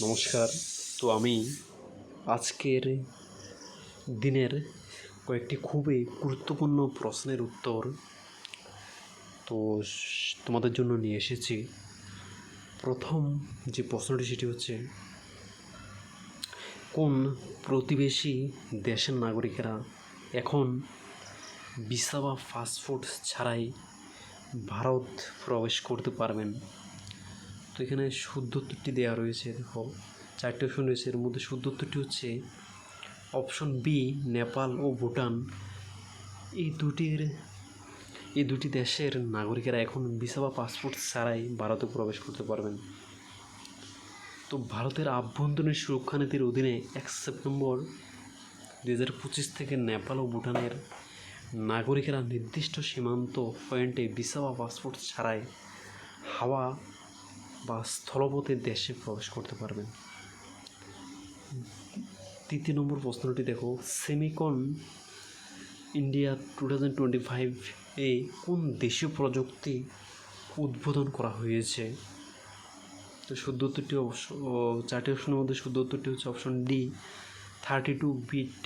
নমস্কার। তো আমি আজকের দিনের কয়েকটি খুবই গুরুত্বপূর্ণ প্রশ্নের উত্তর তো তোমাদের জন্য নিয়ে এসেছি। প্রথম যে প্রশ্নটি, সেটি হচ্ছে, কোন প্রতিবেশী দেশের নাগরিকেরা এখন ভিসা বা পাসপোর্ট ছাড়াই ভারত প্রবেশ করতে পারবেন? তো এখানে শুদ্ধ উত্তরটি দেওয়া রয়েছে, দেখো। চারটি অপশন রয়েছে। এর মধ্যে শুদ্ধ উত্তরটি হচ্ছে অপশন বি, নেপাল ও ভুটান। এই দুটির, এই দুটি দেশের নাগরিকেরা এখন ভিসা বা পাসপোর্ট ছাড়াই ভারতে প্রবেশ করতে পারবেন। তো ভারতের আভ্যন্তরীণ সুরক্ষা নীতির অধীনে এক সেপ্টেম্বর দু হাজার পঁচিশ থেকে নেপাল ও ভুটানের নাগরিকেরা নির্দিষ্ট সীমান্ত পয়েন্টে ভিসা বা পাসপোর্ট ছাড়াই হাওয়া বা স্থলপথে দেশে প্রবেশ করতে পারবেন। তৃতীয় নম্বর প্রশ্নটি দেখো Semicon India two thousand twenty five এ কোন দেশীয় প্রযুক্তি উদ্বোধন করা হয়েছে? তো শুদ্ধ উত্তরটি অবশ্য চারটি অপশনের মধ্যে শুদ্ধ উত্তরটি হচ্ছে option D thirty two bit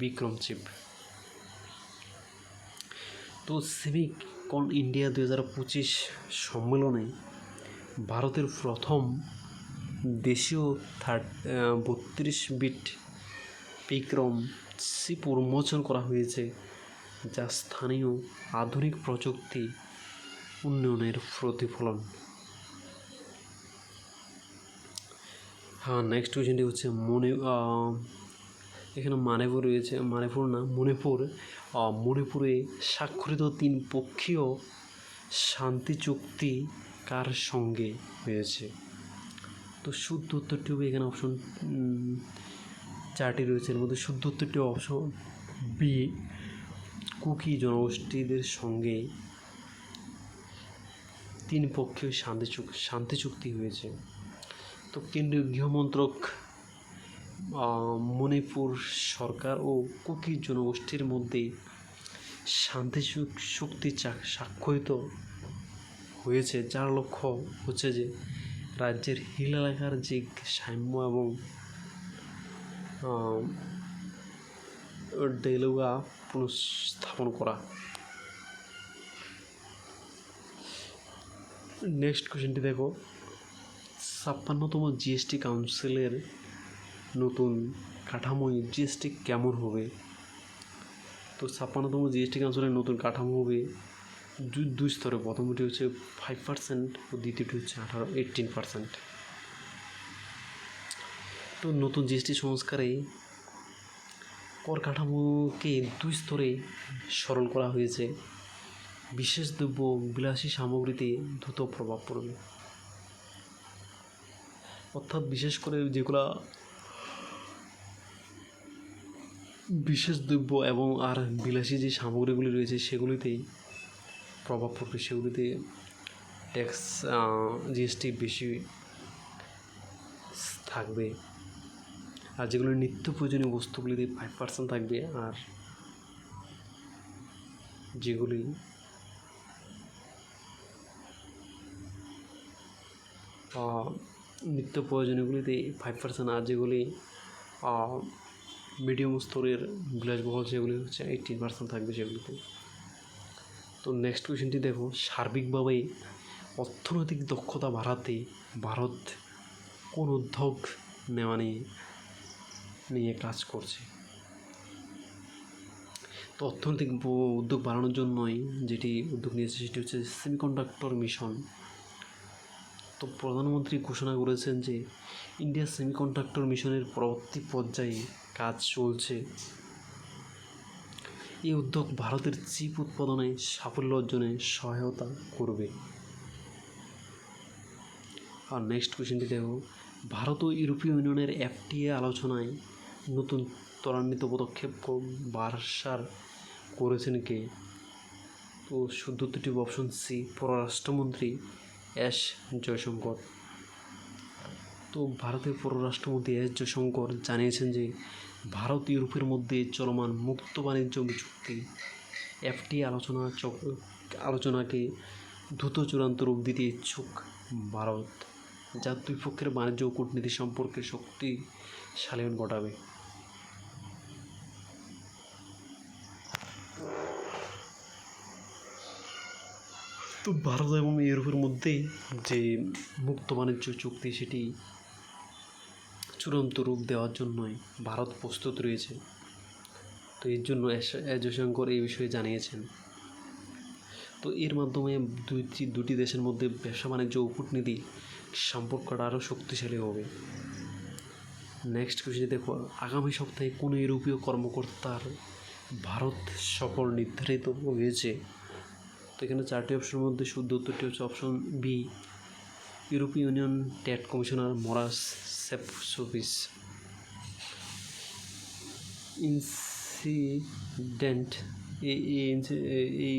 Vikram chip তো সিভিক কন ইন্ডিয়া দু হাজার পঁচিশ সম্মেলনে ভারতের প্রথম দেশীয় থার্ড বত্রিশ বিট বিক্রম চিপ উন্মোচন করা হয়েছে, যা স্থানীয় আধুনিক প্রযুক্তি উন্নয়নের প্রতিফলন। হ্যাঁ নেক্সট কোয়েশ্চেনটি হচ্ছে মনে এখানে মানেপুর রয়েছে, মানিপুর না, মণিপুর। মণিপুরে স্বাক্ষরিত তিন পক্ষীয় শান্তি চুক্তি কার সঙ্গে হয়েছে? তো শুদ্ধ উত্তরটি হবে এখানে অপশন চারটি রয়েছে। এর মধ্যে শুদ্ধ উত্তরটি অপশন বি কুকি জনগোষ্ঠীদের সঙ্গে তিন পক্ষীয় শান্তি শান্তি চুক্তি হয়েছে। তো কেন্দ্রীয় গৃহমন্ত্রক মণিপুর সরকার ও কুকি জনগোষ্ঠীর মধ্যে শান্তি চুক- চুক্তি স্বাক্ষরিত হয়েছে, যার লক্ষ্য হচ্ছে যে রাজ্যের হিল এলাকার যে সাম্য এবং ডেলুগা পুনঃস্থাপন করা। নেক্সট কোশ্চেনটি দেখো। ছাপ্পান্নতম জিএসটি কাউন্সিলের নতুন কাঠামোয় জিএসটি কেমন হবে? তো ছাপ্পান্নতম জিএসটি কাউন্সিলের নতুন কাঠামো হবে দুই স্তরে প্রথমটি হচ্ছে ফাইভ পার্সেন্ট ও দ্বিতীয়টি হচ্ছে আঠারো এইটিন পার্সেন্ট তো নতুন জিএসটি সংস্কারে কর কাঠামোকে দুই স্তরে সরল করা হয়েছে। বিশেষ দ্রব্য বিলাসী সামগ্রীতে দ্রুত প্রভাব পড়বে। অর্থাৎ বিশেষ করে যেগুলা বিশেষ দ্রব্য এবং আর বিলাসী যে সামগ্রীগুলি রয়েছে সেগুলিতেই প্রভাব পড়বে সেগুলিতে ট্যাক্স জিএসটি বেশি থাকবে। আর যেগুলো নিত্য প্রয়োজনীয় বস্তুগুলিতে ফাইভ পার্সেন্ট থাকবে আর যেগুলি নিত্য প্রয়োজনীয়গুলিতে ফাইভ পার্সেন্ট আর যেগুলি মিডিয়াম স্তরের বিলাসবহল সেগুলি হচ্ছে এইটিন পার্সেন্ট থাকবে সেগুলিতে। তো নেক্সট কোয়েশ্চেনটি দেখো, সার্বিকভাবে অর্থনৈতিক দক্ষতা বাড়াতে ভারত কোন উদ্যোগ নেওয়া নিয়ে নিয়ে কাজ করছে? তো অর্থনৈতিক উদ্যোগ বাড়ানোর জন্যই যেটি উদ্যোগ নিয়েছে সেটি হচ্ছে সেমিকন্ডাক্টর মিশন তো প্রধানমন্ত্রী ঘোষণা করেছেন যে ইন্ডিয়া সেমিকন্ডাক্টর মিশনের পরবর্তী পর্যায়ে কাজ চলছে। এই উদ্যোগ ভারতের চিপ উৎপাদনে, সাফল্য অর্জনে সহায়তা করবে। আর নেক্সট কোয়েশ্চেনটি দেখো। ভারত ও ইউরোপীয় ইউনিয়নের এফটিএ আলোচনায় নতুন ত্বরান্বিত পদক্ষেপ বারসার করেছেন কে? তো শুদ্ধ দুটি অপশন সি পররাষ্ট্রমন্ত্রী এস জয়শঙ্কর। তো ভারতের পররাষ্ট্রমন্ত্রী এস জয়শঙ্কর জানিয়েছেন যে ভারত ইউরোপের মধ্যে চলমান মুক্ত বাণিজ্য চুক্তি এফটি আলোচনা আলোচনাকে দ্রুত চূড়ান্ত রূপ দিতে ইচ্ছুক ভারত, যা দুই পক্ষের বাণিজ্য ও কূটনীতি সম্পর্কে শক্তিশালীয়ন ঘটাবে। তো ভারত এবং ইউরোপের মধ্যে যে মুক্ত বাণিজ্য চুক্তি, সেটি চূড়ান্ত রূপ দেওয়ার জন্যই ভারত প্রস্তুত রয়েছে। তো এর জন্য জয়শঙ্কর এই বিষয়ে জানিয়েছেন। তো এর মাধ্যমে দুইটি, দুটি দেশের মধ্যে ব্যবসা বাণিজ্য ও কূটনীতি সম্পর্কটা আরও শক্তিশালী হবে। নেক্সট কোশ্চেন দেখো, আগামী সপ্তাহে কোন ইউরোপীয় কর্মকর্তার ভারত সফর নির্ধারিত হয়েছে? তো এখানে চারটি অপশনের মধ্যে শুদ্ধ উত্তরটি হচ্ছে অপশন বি ইউরোপীয় ইউনিয়ন ট্যাট কমিশনার মরাস সেপসোভিস ইনসিডেন্ট এই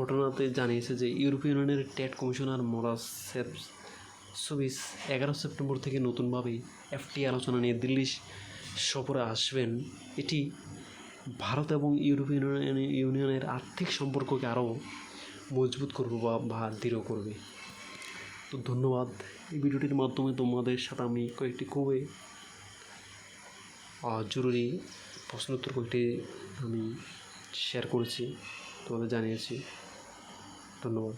ঘটনাতে জানিয়েছে যে ইউরোপীয় ইউনিয়নের ট্যাট কমিশনার মরাস সেপসোভিস এগারো সেপ্টেম্বর থেকে নতুনভাবে এফটি আলোচনা নিয়ে দিল্লি সফরে আসবেন। এটি ভারত এবং ইউরোপীয় ইউনিয়নের আর্থিক সম্পর্ককে আরও মজবুত করবে বা দৃঢ় করবে। তো ধন্যবাদ। এই ভিডিওটির মাধ্যমে তোমাদের সাথে আমি কয়েকটি খুবই জরুরি প্রশ্ন উত্তর কয়েকটি আমি শেয়ার করেছি, তোমাদের জানিয়েছি। ধন্যবাদ।